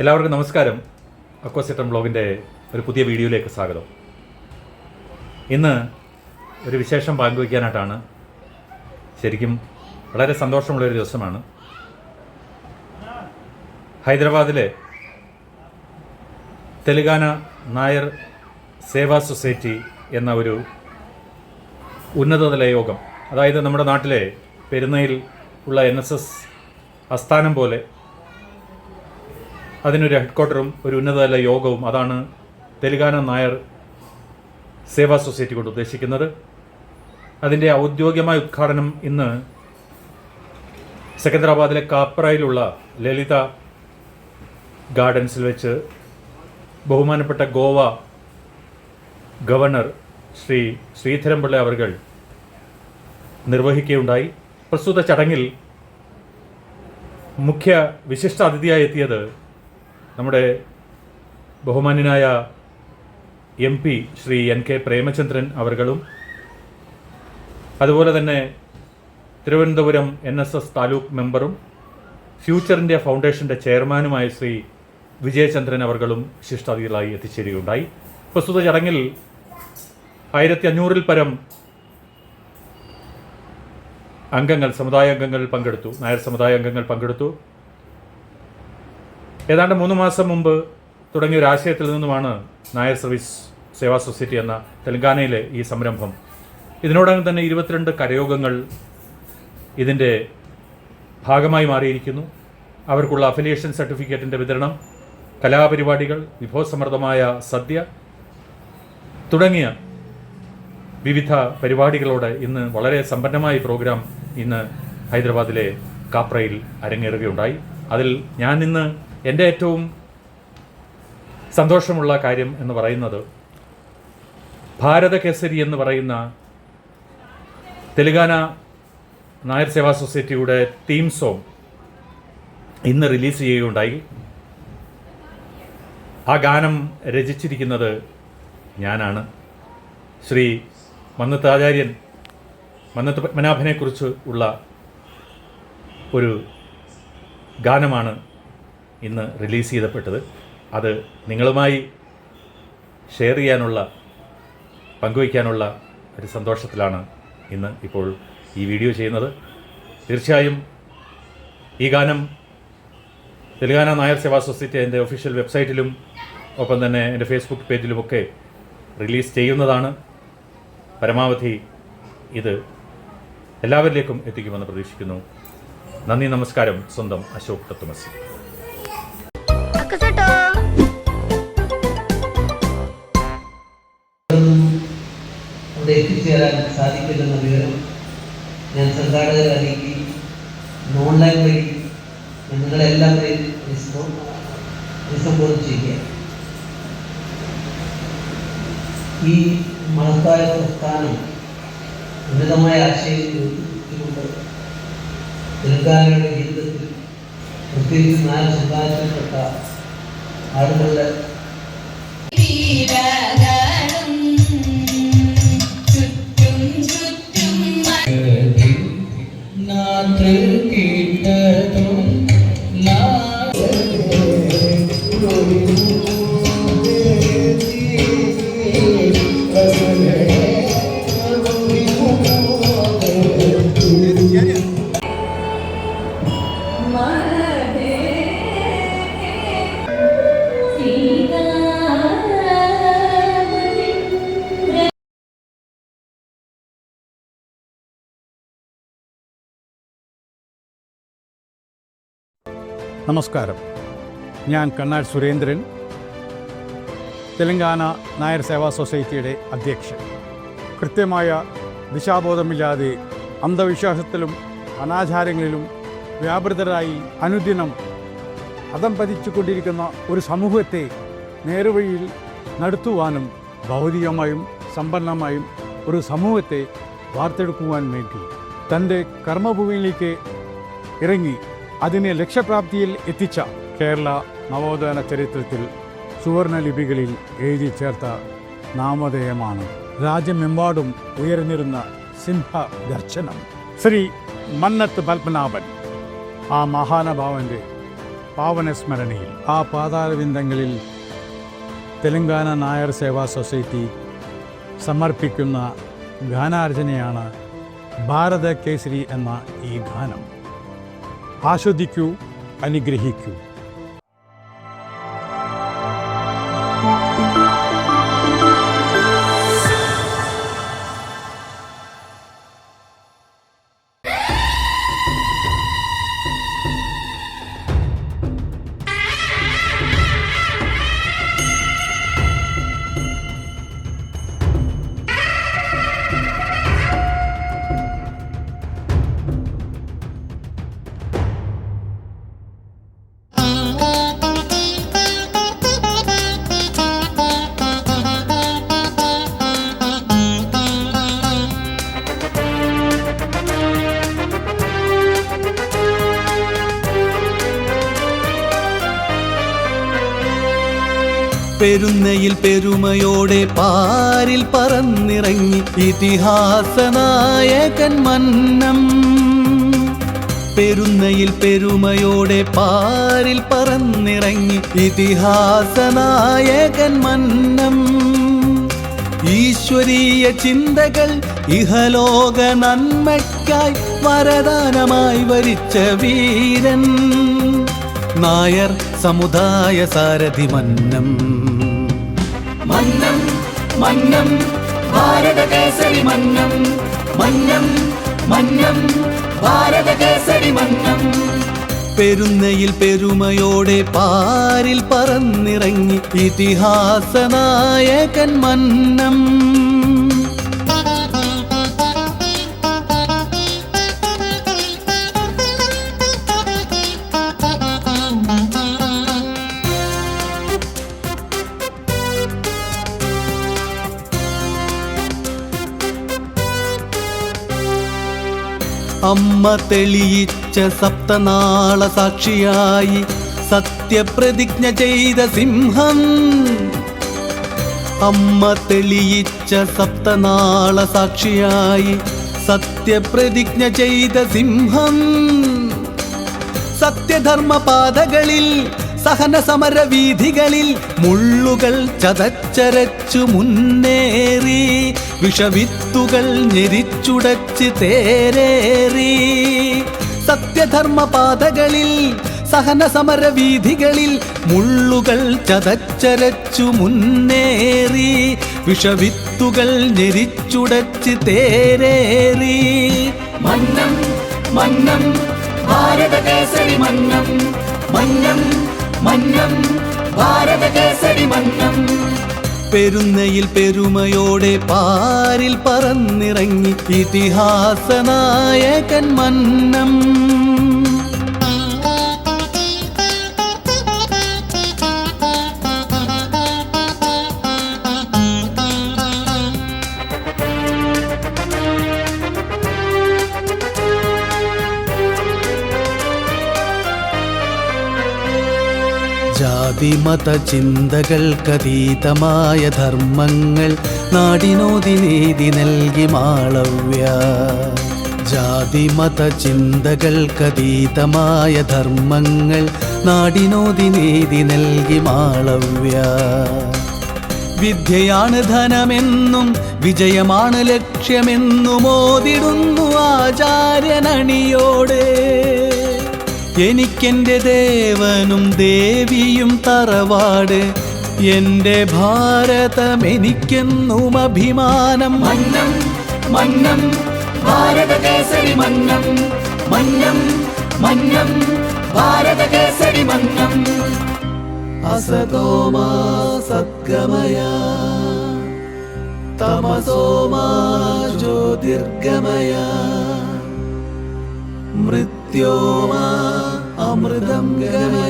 എല്ലാവർക്കും നമസ്കാരം. അക്വസിറ്റം ബ്ലോഗിന്റെ ഒരു പുതിയ വീഡിയോയിലേക്ക് സ്വാഗതം. ഇന്ന് ഒരു വിശേഷം പങ്കുവയ്ക്കാനായിട്ടാണ് ശരിക്കും വളരെ സന്തോഷമുള്ളൊരു ദിവസമാണ്. ഹൈദരാബാദിലെ തെലുങ്കാന നായർ സേവാ സൊസൈറ്റി എന്ന ഒരു ഉന്നതതല യോഗം അതായത് നമ്മുടെ നാട്ടിലെ പെരുന്നയിൽ ഉള്ള എൻ എസ് എസ് ആസ്ഥാനം പോലെ അതിനൊരു ഹെഡ്ക്വാർട്ടറും ഒരു ഉന്നതതല യോഗവും അതാണ് തെലുങ്കാന നായർ സേവാ സൊസൈറ്റി കൊണ്ട് ഉദ്ദേശിക്കുന്നത്. അതിന്റെ ഔദ്യോഗികമായ ഉദ്ഘാടനം ഇന്ന് സെക്കന്ദരാബാദിലെ കാപ്രയിലുള്ള ലളിത ഗാർഡൻസിൽ വെച്ച് ബഹുമാനപ്പെട്ട ഗോവ ഗവർണർ ശ്രീ ശ്രീധരൻപിള്ള അവർകൾ നിർവഹിക്കുകയുണ്ടായി. പ്രസ്തുത ചടങ്ങിൽ മുഖ്യ വിശിഷ്ട അതിഥിയായി എത്തിയത് നമ്മുടെ ബഹുമാന്യനായ M P Shri N K Premachandran അവർകളും അതുപോലെ തന്നെ Thiruvananthapuram N S S taluk മെമ്പറും ഫ്യൂച്ചർ ഇന്ത്യ ഫൗണ്ടേഷന്റെ ചെയർമാനുമായ ശ്രീ വിജയചന്ദ്രൻ അവർകളും വിശിഷ്ടാതിഥികളായി എത്തിച്ചേരുകയുണ്ടായി. പ്രസ്തുത ചടങ്ങിൽ ആയിരത്തി അഞ്ഞൂറിൽ പരം അംഗങ്ങൾ സമുദായ അംഗങ്ങൾ പങ്കെടുത്തു. നായർ സമുദായ അംഗങ്ങൾ പങ്കെടുത്തു. ഏതാണ്ട് മൂന്ന് മാസം മുമ്പ് തുടങ്ങിയ ഒരു ആശയത്തിൽ നിന്നുമാണ് നായർ സർവീസ് സേവാ സൊസൈറ്റി എന്ന തെലങ്കാനയിലെ ഈ സംരംഭം. ഇതിനോടകം തന്നെ ഇരുപത്തിരണ്ട് കരയോഗങ്ങൾ ഇതിന്റെ ഭാഗമായി മാറിയിരിക്കുന്നു. അവർക്കുള്ള അഫിലിയേഷൻ സർട്ടിഫിക്കറ്റിന്റെ വിതരണം കലാപരിപാടികൾ വിഭവസമൃദ്ധമായ സദ്യ തുടങ്ങിയ വിവിധ പരിപാടികളോടെ ഇന്ന് വളരെ സമ്പന്നമായ പ്രോഗ്രാം ഇന്ന് ഹൈദരാബാദിലെ കാപ്രയിൽ അരങ്ങേറുകയുണ്ടായി. അതിൽ ഞാൻ ഇന്ന് എന്റെ ഏറ്റവും സന്തോഷമുള്ള കാര്യം എന്ന് പറയുന്നത് ഭാരത കേസരി എന്ന് പറയുന്ന തെലുങ്കാന നായർ സേവാ സൊസൈറ്റിയുടെ തീം സോങ് ഇന്ന് റിലീസ് ചെയ്യുകയുണ്ടായി. ആ ഗാനം രചിച്ചിരിക്കുന്നത് ഞാനാണ്. ശ്രീ മന്നത്ത് ആചാര്യൻ മന്നത്ത് പത്മനാഭനെക്കുറിച്ച് ഉള്ള ഒരു ഗാനമാണ് ഇന്ന് റിലീസ് ചെയ്തപ്പെട്ടത്. അത് നിങ്ങളുമായി ഷെയർ ചെയ്യാനുള്ള പങ്കുവയ്ക്കാനുള്ള ഒരു സന്തോഷത്തിലാണ് ഇന്ന് ഇപ്പോൾ ഈ വീഡിയോ ചെയ്യുന്നത്. തീർച്ചയായും ഈ ഗാനം തെലുങ്കാന നായർ സേവാ സൊസൈറ്റി എന്റെ ഒഫീഷ്യൽ വെബ്സൈറ്റിലും ഒപ്പം തന്നെ എന്റെ ഫേസ്ബുക്ക് പേജിലുമൊക്കെ റിലീസ് ചെയ്യുന്നതാണ്. പരമാവധി ഇത് എല്ലാവരിലേക്കും എത്തിക്കുമെന്ന് പ്രതീക്ഷിക്കുന്നു. നന്ദി നമസ്കാരം. സ്വന്തം അശോക് തത്വമസി. അക്കസട്ടോ അവിടെ എത്തിച്ചേരാൻ സാധിക്കില്ലെന്ന വിവരം ഞാൻ സംഘാടകരെ അറിയിക്കി. ഓൺലൈൻ വഴി നിങ്ങളെല്ലാവരെയും അഭിസംബോധന ചെയ്യുക ഈ മഹത്തായ പ്രസ്ഥാനം ഉന്നതമായ ആശയങ്ങൾ ഉയർത്തിപ്പിടിച്ചുകൊണ്ട് തെലങ്കാനയുടെ ജീവിതത്തിൽ പ്രത്യേകിച്ച് നാല് സമുദായത്തിൽപ്പെട്ട அருள் നമസ്കാരം. ഞാൻ കണ്ണാട് സുരേന്ദ്രൻ തെലങ്കാന നായർ സേവാ സൊസൈറ്റിയുടെ അധ്യക്ഷൻ. കൃത്യമായ ദിശാബോധമില്ലാതെ അന്ധവിശ്വാസത്തിലും അനാചാരങ്ങളിലും വ്യാപൃതരായി അനുദിനം അതം പതിച്ചുകൊണ്ടിരിക്കുന്ന ഒരു സമൂഹത്തെ നേർവഴിയിൽ നടത്തുവാനും ഭൗതികമായും സമ്പന്നമായും ഒരു സമൂഹത്തെ വാർത്തെടുക്കുവാൻ വേണ്ടി തന്റെ കർമ്മഭൂമിയിലേക്ക് ഇറങ്ങി അതിനെ ലക്ഷ്യപ്രാപ്തിയിൽ എത്തിച്ച കേരള നവോത്ഥാന ചരിത്രത്തിൽ സുവർണ ലിപികളിൽ എഴുതി ചേർത്ത നാമധേയമാണ്. രാജ്യമെമ്പാടും ഉയർന്നിരുന്ന സിംഹ ദർശനം ശ്രീ മന്നത്ത് പത്മനാഭൻ ആ മഹാനുഭാവന്റെ പാവനസ്മരണയിൽ ആ പാതാളവിന്ദങ്ങളിൽ തെലങ്കാന നായർ സേവാ സൊസൈറ്റി സമർപ്പിക്കുന്ന ഗാനാർജനയാണ് ഭാരത കേസരി എന്ന ഈ ഗാനം. ആസ്വദിക്കൂ അനുഗ്രഹിക്കൂ. പെരുന്നയിൽ പെരുമയോടെ പാരിൽ പറന്നിറങ്ങി ഇതിഹാസനായകൻ മന്നം. പെരുന്നയിൽ പെരുമയോടെ പാരിൽ പറന്നിറങ്ങി ഇതിഹാസനായകൻ മന്നം. ഈശ്വരീയ ചിന്തകൾ ഇഹലോക നന്മയ്ക്കായി വരദാനമായി വരിച്ച വീരൻ. നായർ സമുദായ സാരഥി മന്നം. മന്നം മന്നം ഭാരത കേസരി മന്നം മന്നം മന്നം ഭാരത കേസരി മന്നം. പെരുന്നയിൽ പെരുമയോടെ പാരിൽ പറന്നിറങ്ങി ഇതിഹാസനായകൻ മന്നം. അമ്മ തെളിയിച്ച സപ്തനാള സാക്ഷിയായി സത്യപ്രതിജ്ഞ ചെയ്ത സിംഹം. അമ്മ തെളിയിച്ച സപ്തനാള സാക്ഷിയായി സത്യപ്രതിജ്ഞ ചെയ്ത സിംഹം. സത്യധർമ്മ പാതകളിൽ സഹന സമര വീഥികളിൽ മുള്ളുകൾ ചതച്ചരച്ചു മുന്നേറി വിഷവിത്തുകൾ ഞെരിച്ചുടച്ച് തേരേറി. സത്യധർമ്മ പാതകളിൽ സഹന സമര വീഥികളിൽ മുള്ളുകൾ ചതച്ചരച്ചു മുന്നേറി വിഷവിത്തുകൾ ഞെരിച്ചുടച്ച് തേരേറി. മന്നം മന്നം ഭാരത കേസരി മന്നം മന്നം മന്നം ഭാരത കേസരി മന്നം. പെരുന്നയിൽ പെരുമയോടെ പാരിൽ പറന്നിറങ്ങി ഇതിഹാസനായകൻ മന്നം. ജാതിമത ചിന്തകൾക്കതീതമായ ധർമ്മങ്ങൾ നാടിനോതി നീതി നൽകി മാളവ്യ. ജാതിമത ചിന്തകൾക്കതീതമായ ധർമ്മങ്ങൾ നാടിനോതി നീതി നൽകി മാളവ്യ. വിദ്യയാണ് ധനമെന്നും വിജയമാണ് ലക്ഷ്യമെന്നും ഓതിടുന്നു ആചാര്യനണിയോടെ എനിക്കെന്റെ ദേവനും ദേവിയും തറവാട്. എന്റെ ഭാരതം എനിക്കെന്നും അഭിമാനം. മന്നം മന്നം ഭാരതകേസരി മന്നം. മന്നം മന്നം ഭാരതകേസരി മന്നം. അസതോമാ സദ്ഗമയ തമസോമാ ജ്യോതിർഗമയ. മൃത്യോമാ അമൃതം മൃദംഗമേ